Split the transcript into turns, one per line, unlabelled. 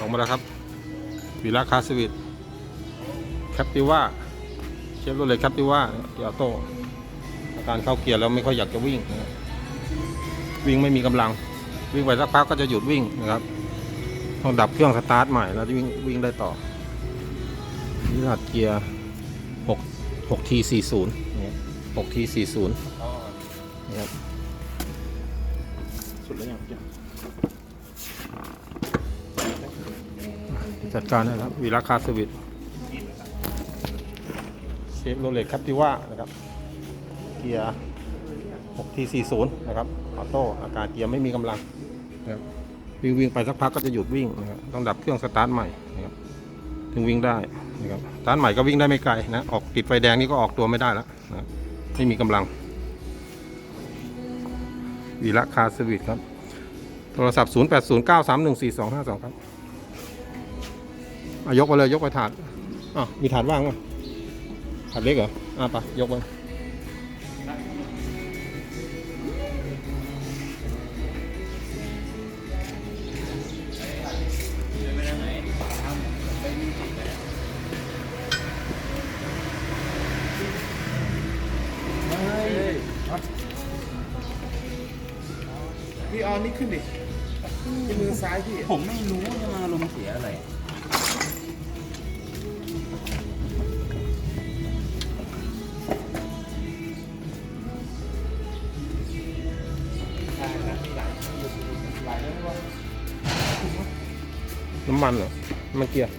ลงมาแล้วครับวีล่าคาสวิตแคปติว่าเชฟโรเลตแคปติว่าเกียร์โตอาการเข้าเกียร์แล้วไม่ค่อยอยากจะวิ่งนะวิ่งไม่มีกำลัง วิ่งไปสักพักก็จะหยุดวิ่งนะครับ ต้องดับเครื่องสตาร์ทใหม่แล้ววิ่งวิ่งได้ต่อนี่หัสเกียร์6 6 T 40นะครับ6 T 40นะครับสุดแล้วยัง จัดการนะครับวีราคาสวิตเชฟโรเล็ตแคปติว่านะครับ เกียร์ 6 T 40 นะครับออโต้อาการเกียร์ไม่มีกำลังนะครับวิ่งวิ่งไปสักพักก็จะหยุดวิ่งนะครับต้องดับเครื่องสตาร์ทใหม่นะครับถึงวิ่งได้นะครับสตาร์ทใหม่ก็วิ่งได้ไม่ไกลนะออกติดไฟแดงนี่ก็ออกตัวไม่ได้แล้วนะไม่มีกำลังวีระคาสวิตครับ โทรศัพท์ 0 8 0 9 3 1 4 2 5 2 ครับ อายกไปเลยยกไปถาดอะมีถาดว่างป่ะถาดเล็กเหรออะไปะยกไป
พี่ออนนี่ขึ้นดิที่มือซ้ายพี่
ผมไม่รู้จะมาลงเสียอะไร
น้ำมันเหรอน้ำมันเกียร์